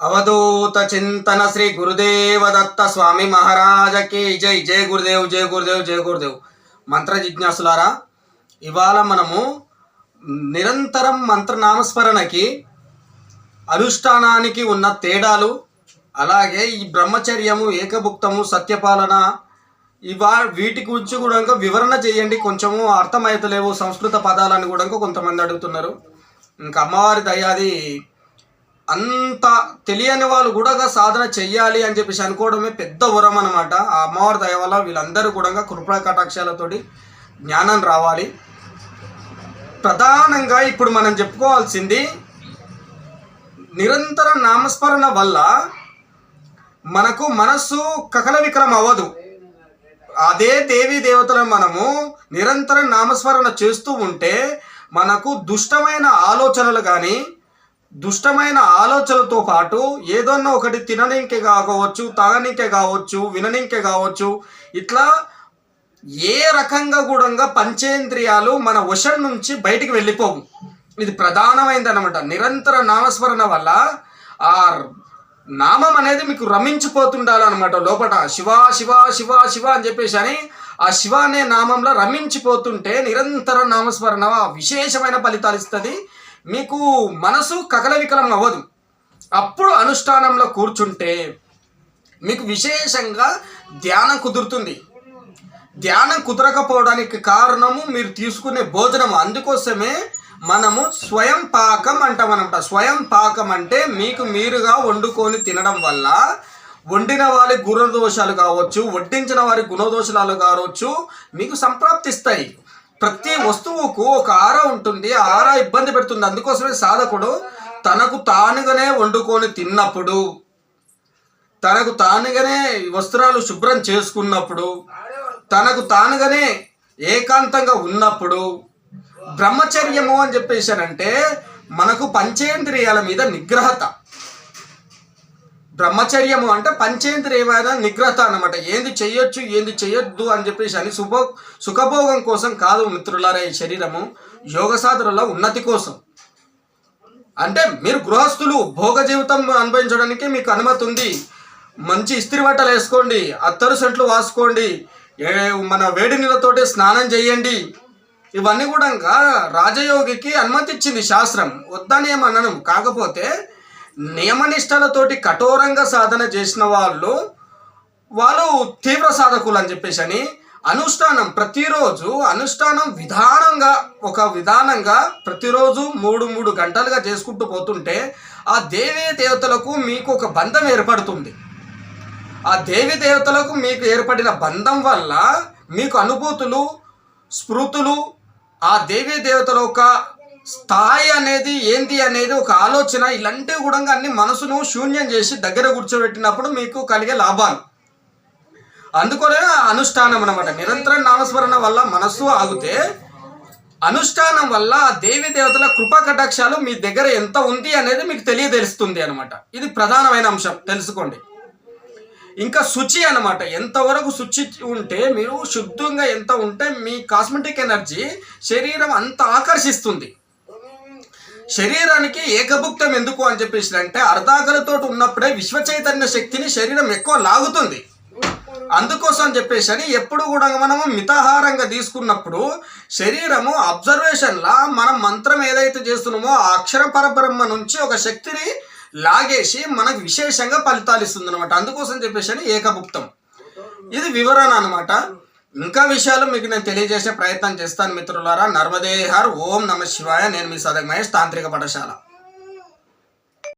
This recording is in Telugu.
అవధూత చింతన శ్రీ గురుదేవ దత్త స్వామి మహారాజకి జై జయ గురుదేవ్ జై గురుదేవ్ జయ గురుదేవ్ మంత్ర జిజ్ఞాసులారా ఇవాళ మనము నిరంతరం మంత్రనామస్మరణకి అనుష్ఠానానికి ఉన్న తేడాలు అలాగే ఈ బ్రహ్మచర్యము ఏకభుక్తము సత్యపాలన ఇవా వీటి గురించి కూడా ఇంకా వివరణ చేయండి. కొంచెము అర్థమైతలేవు సంస్కృత పదాలని కూడా ఇంకా కొంతమంది అడుగుతున్నారు. ఇంకా అమ్మవారి దయాది అంత తెలియని వాళ్ళు కూడా సాధన చెయ్యాలి అని చెప్పేసి అనుకోవడమే పెద్ద వరం అనమాట ఆ అమ్మవారి దయ వల్ల వీళ్ళందరూ కూడా కృపా కటాక్షాలతోటి జ్ఞానం రావాలి. ప్రధానంగా ఇప్పుడు మనం చెప్పుకోవాల్సింది నిరంతర నామస్మరణ వల్ల మనకు మనస్సు కకల వికలం అవ్వదు. అదే దేవి దేవతలను మనము నిరంతరం నామస్మరణ చేస్తూ ఉంటే మనకు దుష్టమైన ఆలోచనలు కానీ దుష్టమైన ఆలోచనలతో పాటు ఏదన్నా ఒకటి తిననీకే కావచ్చు తాగనీకే కావచ్చు విననీకే కావచ్చు ఇట్లా ఏ రకంగా కూడా పంచేంద్రియాలు మన వశం నుంచి బయటికి వెళ్ళిపోవు. ఇది ప్రధానమైనది అనమాట నిరంతర నామస్మరణ వల్ల ఆ నామం అనేది మీకు రమించిపోతుండాలన్నమాట లోపల శివ శివ శివ శివ అని చెప్పేసి అని ఆ శివ అనే నామంలో రమించిపోతుంటే నిరంతర నామస్మరణ విశేషమైన ఫలితాలు ఇస్తుంది. మీకు మనసు కకలవికలం అవ్వదు. అప్పుడు అనుష్ఠానంలో కూర్చుంటే మీకు విశేషంగా ధ్యానం కుదురుతుంది. ధ్యానం కుదరకపోవడానికి కారణము మీరు తీసుకునే భోజనం అందుకోసమే మనము స్వయం పాకం అంటామనమాట. స్వయం పాకం అంటే మీకు మీరుగా వండుకొని తినడం వల్ల వండిన వారి గుణదోషాలు కావచ్చు వడ్డించిన వారి గుణదోషాలు కావచ్చు మీకు సంప్రాప్తిస్తాయి. ప్రతి వస్తువుకు ఒక ఆర ఉంటుంది. ఆ ఆర ఇబ్బంది పెడుతుంది. అందుకోసమే సాధకుడు తనకు తానుగానే వండుకొని తిన్నప్పుడు తనకు తానుగానే వస్త్రాలు శుభ్రం చేసుకున్నప్పుడు తనకు తానుగానే ఏకాంతంగా ఉన్నప్పుడు బ్రహ్మచర్యము అని చెప్పేశారంటే మనకు పంచేంద్రియాల మీద నిగ్రహత. బ్రహ్మచర్యము అంటే పంచేంద్రియమైన నిగ్రహత అనమాట ఏంది చేయొచ్చు ఏంది చేయొద్దు అని చెప్పేసి అని సుభో సుఖభోగం కోసం కాదు మిత్రులారా ఈ శరీరము యోగ సాధనలో ఉన్నతి కోసం. అంటే మీరు గృహస్థులు భోగ జీవితం అనుభవించడానికి మీకు అనుమతి ఉంది. మంచి ఇస్త్రీ బట్టలు వేసుకోండి అత్తరు సెంట్లు వాసుకోండి ఏ- మన వేడి నీళ్ళతోటి స్నానం చేయండి. ఇవన్నీ కూడా రాజయోగికి అనుమతి ఇచ్చింది శాస్త్రం. వద్దని కాకపోతే నియమనిష్టలతోటి కఠోరంగా సాధన చేసిన వాళ్ళు వాళ్ళు తీవ్ర సాధకులు అని చెప్పేసి అని అనుష్ఠానం ప్రతిరోజు అనుష్ఠానం విధానంగా ఒక విధానంగా ప్రతిరోజు మూడు మూడు గంటలుగా చేసుకుంటూ పోతుంటే ఆ దేవీ దేవతలకు మీకు ఒక బంధం ఏర్పడుతుంది. ఆ దేవి దేవతలకు మీకు ఏర్పడిన బంధం వల్ల మీకు అనుభూతులు స్మృతులు ఆ దేవీ దేవతల యొక్క స్థాయి అనేది ఏంది అనేది ఒక ఆలోచన ఇలాంటివి కూడా అన్ని మనసును శూన్యం చేసి దగ్గర కూర్చోబెట్టినప్పుడు మీకు కలిగే లాభాలు. అందుకనే అనుష్ఠానం అనమాట నిరంతరం నామస్మరణ వల్ల మనస్సు ఆగితే అనుష్ఠానం వల్ల ఆ దేవి దేవతల కృపా కటాక్షాలు మీ దగ్గర ఎంత ఉంది అనేది మీకు తెలియదెలుస్తుంది అనమాట ఇది ప్రధానమైన అంశం తెలుసుకోండి. ఇంకా శుచి అనమాట ఎంతవరకు శుచి ఉంటే మీరు శుద్ధంగా ఎంత ఉంటే మీ కాస్మెటిక్ ఎనర్జీ శరీరం అంత ఆకర్షిస్తుంది. శరీరానికి ఏకభుక్తం ఎందుకు అని చెప్పేసి అంటే అర్ధాకలతో ఉన్నప్పుడే విశ్వ చైతన్య శక్తిని శరీరం ఎక్కువ లాగుతుంది. అందుకోసం అని చెప్పేసి అని ఎప్పుడు కూడా మనము మితాహారంగా తీసుకున్నప్పుడు శరీరము అబ్జర్వేషన్లా మనం మంత్రం ఏదైతే చేస్తున్నామో ఆ అక్షర పరబ్రహ్మ నుంచి ఒక శక్తిని లాగేసి మనకు విశేషంగా ఫలితాలు ఇస్తుంది అనమాట అందుకోసం చెప్పేసి అని ఏకభుక్తం. ఇది వివరణ అనమాట ఇంకా విషయాలు మీకు నేను తెలియజేసే ప్రయత్నం చేస్తాను మిత్రులారా. నర్మదేహర్ ఓం నమ శివాయ. నేను మీ సదగ్ మహేష్ తాంత్రిక పాఠశాల.